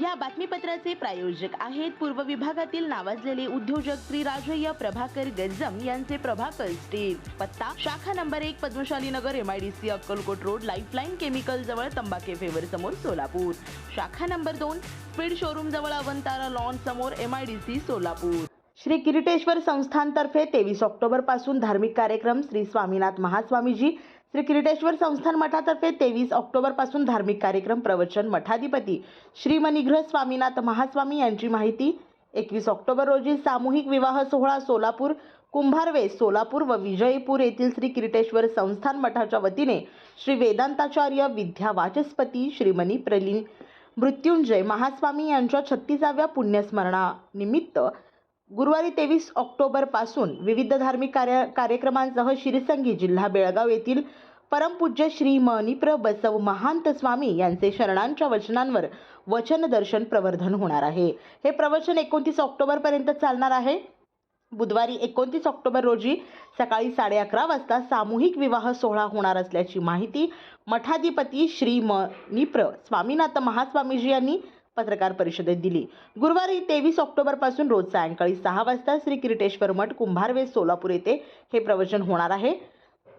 या बातमीपत्राचे प्रायोजक आहेत पूर्व विभागातील नावाजलेले उद्योजक श्री राजय्य प्रभाकर गज्जम यांचे प्रभाकर स्टील पत्ता शाखा नंबर एक Padmashali Nagar M IDC Akkalkot road lifeline chemical जवळ तंबाखे फेवर समोर सोलापूर. शाखा नंबर दोन स्पीड शोरूम जवळ अवंतारा लॉन समोर M I D C Solapur. Shri Kiriteshwar संस्थानतर्फे तेवीस ऑक्टोबरपासून धार्मिक कार्यक्रम श्री स्वामीनाथ महास्वामीजी श्री किरीटेश्वर संस्थान मठातर्फे तेवीस ऑक्टोबरपासून धार्मिक कार्यक्रम प्रवचन मठाधिपती श्री मनिग्रह स्वामीनाथ महास्वामी यांची माहिती. एकवीस ऑक्टोबर रोजी सामूहिक विवाह सोहळा सोलापूर कुंभारवे सोलापूर व विजयपूर येथील श्री किरीटेश्वर संस्थान मठाच्या वतीने श्री वेदांताचार्य विद्या वाचस्पती श्रीमनी प्रलीन मृत्युंजय महास्वामी यांच्या छत्तीसाव्या पुण्यस्मरणानिमित्त गुरुवारी तेवीस ऑक्टोबरपासून विविध धार्मिक कार्य कार्यक्रमांसह शिरसंगी जिल्हा बेळगाव येथील परमपूज्य श्री मनिप्र बसव महांत स्वामी यांचे शरणांच्या वचनांवर वचन दर्शन प्रवर्धन होणार आहे. हे प्रवचन एकोणतीस ऑक्टोबरपर्यंत चालणार आहे. बुधवारी एकोणतीस ऑक्टोबर रोजी सकाळी साडे अकरा वाजता सामूहिक विवाह सोहळा होणार असल्याची माहिती मठाधिपती श्री मनिप्र स्वामीनाथ महास्वामीजी यांनी पत्रकार परिषदेत दिली. गुरुवारी तेवीस ऑक्टोबरपासून रोज सायंकाळी सहा वाजता श्री किरीटेश्वर मठ कुंभारवे सोलापूर येथे हे प्रवचन होणार आहे.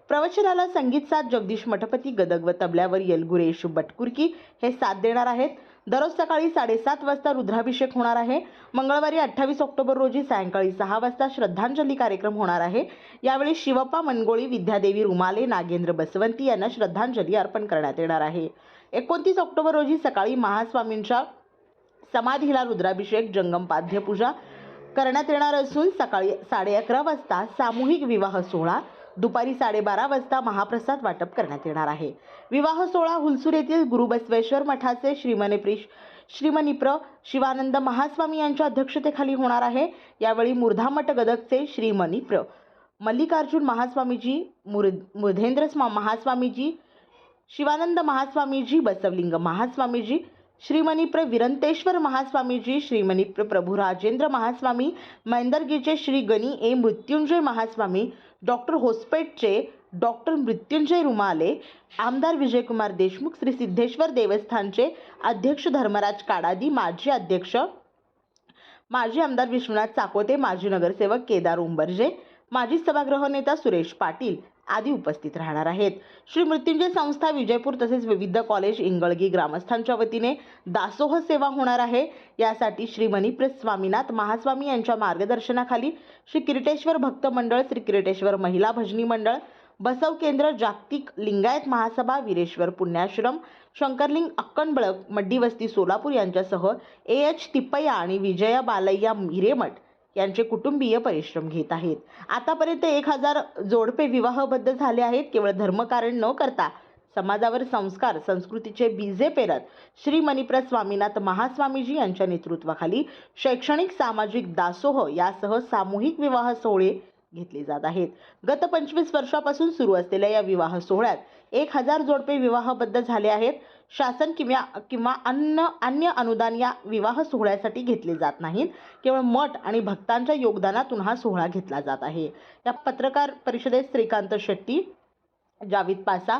प्रवचनाला संगीत साथ जगदीश मठपती गदग व तबल्यावर येलगुरेश बटकुरकी हे साथ देणार आहेत. दररोज सकाळी साडेसात वाजता रुद्राभिषेक होणार आहे. मंगळवारी अठ्ठावीस ऑक्टोबर रोजी सायंकाळी सहा वाजता श्रद्धांजली कार्यक्रम होणार आहे. यावेळी शिवप्पा मनगोळी विद्यादेवी रुमाले नागेंद्र बसवंती यांना श्रद्धांजली अर्पण करण्यात येणार आहे. एकोणतीस ऑक्टोबर रोजी सकाळी महास्वामींच्या समाधीला रुद्राभिषेक जंगम पाद्यपूजा करण्यात येणार असून सकाळी साडे अकरा वाजता सामूहिक विवाह सोहळा दुपारी साडेबारा वाजता महाप्रसाद वाटप करण्यात येणार आहे. विवाह सोहळा हुलसूर येथील गुरुबसवेश्वर मठाचे श्रीमनेप्री श्रीमनिप्र शिवानंद महास्वामी यांच्या अध्यक्षतेखाली होणार आहे. यावेळी मुर्धामठ गदकचे श्रीमनिप्र मल्लिकार्जुन महास्वामीजी मुर मुर्धेंद्र स्वा महास्वामीजी शिवानंद महास्वामीजी बसवलिंग महास्वामीजी श्रीमणिप्र विरंतेश्वर महास्वामीजी श्रीमणिप्र प्रभू राजेंद्र महास्वामी मैंदर्गीचे श्री गणी ए मृत्युंजय महास्वामी डॉक्टर होस्पेटचे डॉक्टर मृत्युंजय रुमाले आमदार विजयकुमार देशमुख श्री सिद्धेश्वर देवस्थानचे अध्यक्ष धर्मराज काडादी माजी अध्यक्ष माजी आमदार विश्वनाथ चाकोते माजी नगरसेवक केदार उंबर्जे माजी सभागृह नेता सुरेश पाटील आदी उपस्थित राहणार आहेत. श्री मृत्युंजय संस्था विजयपूर तसेच विविध कॉलेज इंगळगी ग्रामस्थांच्या वतीने दासोह सेवा होणार आहे. यासाठी श्री मणिप्र स्वामीनाथ महास्वामी यांच्या मार्गदर्शनाखाली श्री किरटेश्वर भक्त मंडळ श्री किरटेश्वर महिला भजनी मंडळ बसव केंद्र जागतिक लिंगायत महासभा विरेश्वर पुण्याश्रम शंकरलिंग अक्कनबळक मड्डीवस्ती सोलापूर यांच्यासह ए एच तिप्पया आणि विजया बालय्या हिरेमठ यांचे कुटुंबीय परिश्रम घेत आहेत. आतापर्यंत एक हजार जोडपे विवाहबद्ध झाले आहेत. केवळ धर्मकारण न करता समाजावर संस्कार संस्कृतीचे बीजे पेरत श्री मणिप्र स्वामीनाथ महास्वामीजी यांच्या नेतृत्वाखाली शैक्षणिक सामाजिक दासोह यासह सामूहिक विवाह सोहळे घेतले जात आहेत. गत पंचवीस वर्षापासून सुरू असलेल्या या विवाह सोहळ्यात एक हजार जोडपे विवाहबद्ध झाले आहेत. शासन किंवा किंवा अन्य अन्य अनुदान या विवाह सोहळ्यासाठी घेतले जात नाहीत. केवळ मठ आणि भक्तांच्या योगदानातून हा सोहळा घेतला जात आहे. या पत्रकार परिषदेत श्रीकांत शेट्टी जावीद पासा